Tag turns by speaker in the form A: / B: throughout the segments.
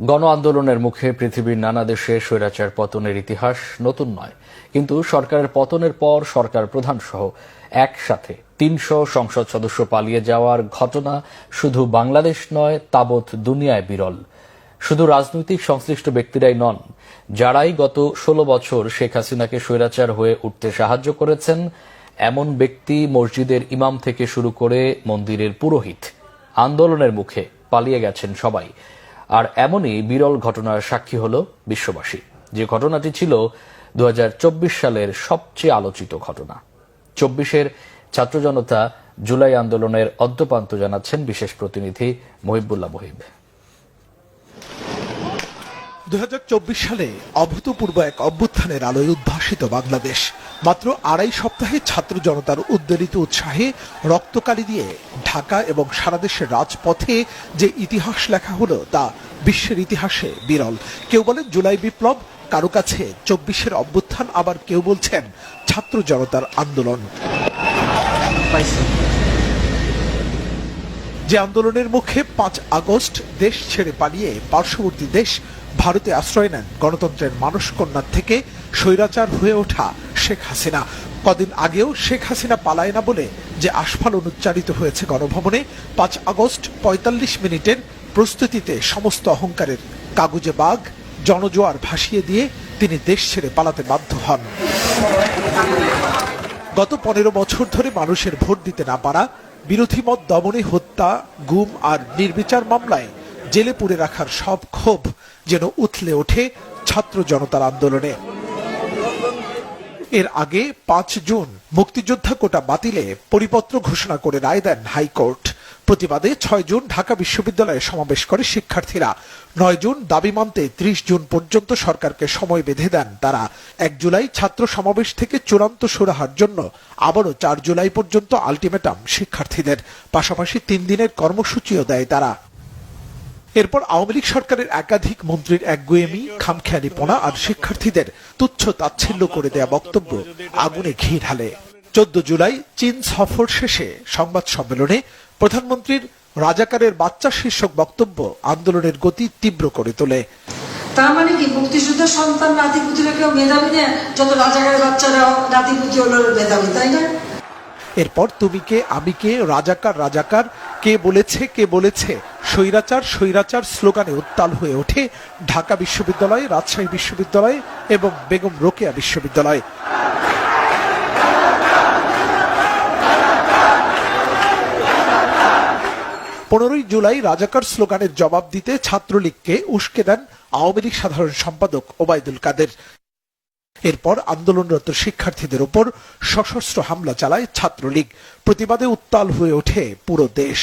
A: গণ আন্দোলনের মুখে পৃথিবীর নানা দেশে স্বৈরাচার পতনের ইতিহাস নতুন নয়। কিন্তু সরকারের পতনের পর সরকার প্রধান সহ একসাথে তিনশো সংসদ সদস্য পালিয়ে যাওয়ার ঘটনা শুধু বাংলাদেশ নয়, তাবৎ দুনিয়ায় বিরল। শুধু রাজনৈতিক সংশ্লিষ্ট ব্যক্তিরাই নন, যারাই গত ষোলো বছর শেখ হাসিনাকে স্বৈরাচার হয়ে উঠতে সাহায্য করেছেন, এমন ব্যক্তি মসজিদের ইমাম থেকে শুরু করে মন্দিরের পুরোহিত। আন্দোলনের মুখে পালিয়ে গেছেন সবাই। আর এমনই বিরল ঘটনার সাক্ষী হল বিশ্ববাসী। যে ঘটনাটি ছিল দু হাজার চব্বিশ সালের সবচেয়ে আলোচিত ঘটনা। চব্বিশের ছাত্র জনতা জুলাই আন্দোলনের অদ্যপান্ত জানাচ্ছেন বিশেষ প্রতিনিধি মহিবুল্লাহ মহিব।
B: দুই হাজার চব্বিশ সালে অভূতপূর্ব এক অভ্যুত্থানের আলোয় উদ্ভাসিত বাংলাদেশ। মাত্র আড়াই সপ্তাহে ছাত্র জনতার উদ্বেলিত উৎসাহে রক্তকালি দিয়ে ঢাকা এবং রাজপথে যে ইতিহাস লেখা হলো তা বিশ্বের ইতিহাসে বিরল। কেউ বলেন জুলাই বিপ্লব, কারও কাছে চব্বিশের অভ্যুত্থান, আবার কেউ বলছেন ছাত্র জনতার আন্দোলন। যে আন্দোলনের মুখে পাঁচ আগস্ট দেশ ছেড়ে পালিয়ে পার্শ্ববর্তী দেশ ভারতে আশ্রয় নেন গণতন্ত্রের মানস কন্যার থেকে স্বৈরাচার হয়ে ওঠা শেখ হাসিনা। কদিন আগেও শেখ হাসিনা পালায় না বলে যে আস্ফালন উচ্চারিত হয়েছে গণভবনে, পাঁচ আগস্ট পঁয়তাল্লিশ মিনিটের প্রস্তুতিতে সমস্ত অহংকারের কাগুজে বাঘ, জনজোয়ার ভাসিয়ে দিয়ে তিনি দেশ ছেড়ে পালাতে বাধ্য হন। গত পনেরো বছর ধরে মানুষের ভোট দিতে না পারা, বিরোধী মত দমনে হত্যা, গুম আর নির্বিচার মামলায় জেলে পুরে রাখার সব ক্ষোভ যেন উথলে ওঠে ছাত্র জনতার আন্দোলনে। এর আগে পাঁচ জুন মুক্তিযোদ্ধা কোটা বাতিলে পরিপত্র ঘোষণা করে রায় দেন হাইকোর্ট। প্রতিবাদে ছয় জুন ঢাকা বিশ্ববিদ্যালয়ে সমাবেশ করে শিক্ষার্থীরা। নয় জুন দাবি মানতে ত্রিশ জুন পর্যন্ত সরকারকে সময় বেঁধে দেন তারা। এক জুলাই ছাত্র সমাবেশ থেকে চূড়ান্ত সুরাহার জন্য আবারও চার জুলাই পর্যন্ত আলটিমেটাম শিক্ষার্থীদের। পাশাপাশি তিন দিনের কর্মসূচিও দেয় তারা। এরপর আওয়ামী লীগ সরকারের একাধিক মন্ত্রীর একগুয়েমি খামখেয়ালিপনা আর শিক্ষার্থীদের তুচ্ছ তাচ্ছিল্য করে দেয়া বক্তব্য আগুনে ঘি ঢালে চোদ্দ জুলাই চীন সফর শেষে সংবাদ সম্মেলনে প্রধানমন্ত্রীর রাজাকারের বাচ্চা শীর্ষক বক্তব্য আন্দোলনের গতি তীব্র করে তোলে।
C: তার মানে কি? মুক্তিযুদ্ধের সন্তান নাতিপুতিরা কেউ মেধাবী না? যত রাজাকারের বাচ্চারা নাতিপুতি হলো মেধাবী তাই না?
B: এরপর তুমি কে আমি কে রাজাকার রাজাকার কে বলেছে কে বলেছে? স্বৈরাচার স্বৈরাচার স্লোগানে উত্তাল হয়ে ওঠে ঢাকা বিশ্ববিদ্যালয়, রাজশাহী বিশ্ববিদ্যালয় এবং বেগম রোকেয়া বিশ্ববিদ্যালয়। পনেরোই জুলাই রাজাকার স্লোগানের জবাব দিতে ছাত্রলীগকে উস্কে দেন আওয়ামী লীগ সাধারণ সম্পাদক ওবায়দুল কাদের। এরপর আন্দোলনরত শিক্ষার্থীদের উপর সশস্ত্র হামলা চালায় ছাত্রলীগ। প্রতিবাদে উত্তাল হয়ে ওঠে পুরো দেশ।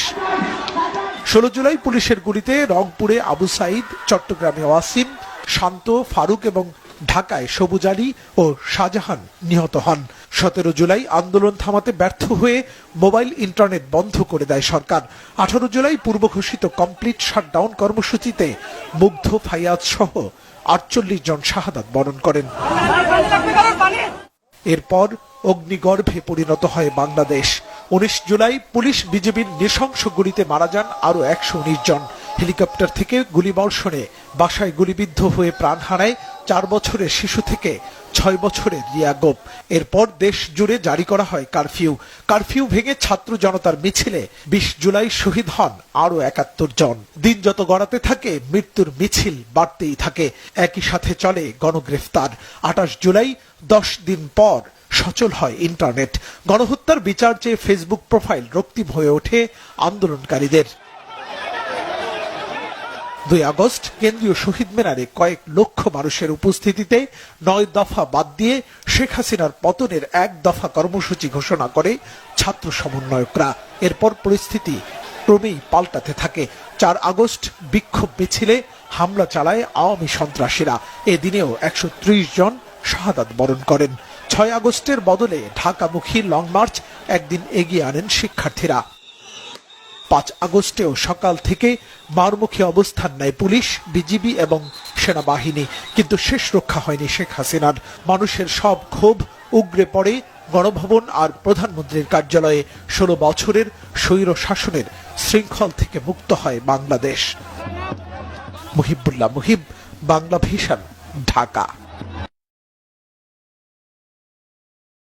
B: ষোলো জুলাই পুলিশের গুলিতে রংপুরে আবু সাইদ, চট্টগ্রামে ওয়াসিম, শান্ত, ফারুক এবং ঢাকায় সবুজ আলী ও শাহজাহান নিহত হন। সতেরো জুলাই আন্দোলন থামাতে ব্যর্থ হয়ে মোবাইল ইন্টারনেট বন্ধ করে দেয় সরকার। আঠারো জুলাই পূর্ব ঘোষিত কমপ্লিট শাটডাউন কর্মসূচিতে মুগ্ধ ফাইয়াজ সহ আটচল্লিশ জন শাহাদাত বরণ করেন। এরপর অগ্নিগর্ভে পরিণত হয় বাংলাদেশ। উনিশ জুলাই পুলিশ বিজেপির নৃশংস গুলিতে মারা যান আরও একশো জন। হেলিকপ্টার থেকে গুলিবর্ষণে বাসায় গুলিবিদ্ধ হয়ে প্রাণ হারায় চার বছরের শিশু থেকে ছয় বছরের রিয়া গোপ। এরপর দেশ জুড়ে জারি করা হয় কারফিউ। কারফিউ ভেঙে ছাত্র জনতার মিছিলে বিশ জুলাই শহীদ হন আরও একাত্তর জন। দিন যত গড়াতে থাকে, মৃত্যুর মিছিল বাড়তেই থাকে। একই সাথে চলে গণগ্রেফতার। আঠাশ জুলাই, দশ দিন পর সচল হয় ইন্টারনেট। গণহত্যার বিচার চেয়ে ফেসবুক প্রোফাইল রক্তিম হয়ে ওঠে আন্দোলনকারীদের। দুই আগস্ট কেন্দ্রীয় শহীদ মিনারে কয়েক লক্ষ মানুষের উপস্থিতিতে নয় দফা বাদ দিয়ে শেখ হাসিনার পতনের এক দফা কর্মসূচি ঘোষণা করে ছাত্র সমন্বয়করা। এরপর পরিস্থিতি ক্রমেই পাল্টাতে থাকে। চার আগস্ট বিক্ষোভ মিছিলে হামলা চালায় আওয়ামী সন্ত্রাসীরা। এদিনেও একশো ত্রিশ জন শাহাদাত বরণ করেন। ছয় আগস্টের বদলে ঢাকামুখী লং মার্চ একদিন এগিয়ে আনেন শিক্ষার্থীরা। পাঁচ আগস্টেও সকাল থেকে মারমুখী অবস্থান নেয় পুলিশ, বিজিবি এবং সেনাবাহিনী। কিন্তু শেষ রক্ষা হয়নি শেখ হাসিনার। মানুষের সব ক্ষোভ উগরে পড়ে গণভবন আর প্রধানমন্ত্রীর কার্যালয়ে। ষোলো বছরের স্বৈর শাসনের শৃঙ্খল থেকে মুক্ত হয় বাংলাদেশ। মুহিবুল্লাহ মুহিব, বাংলা ভিশন, ঢাকা।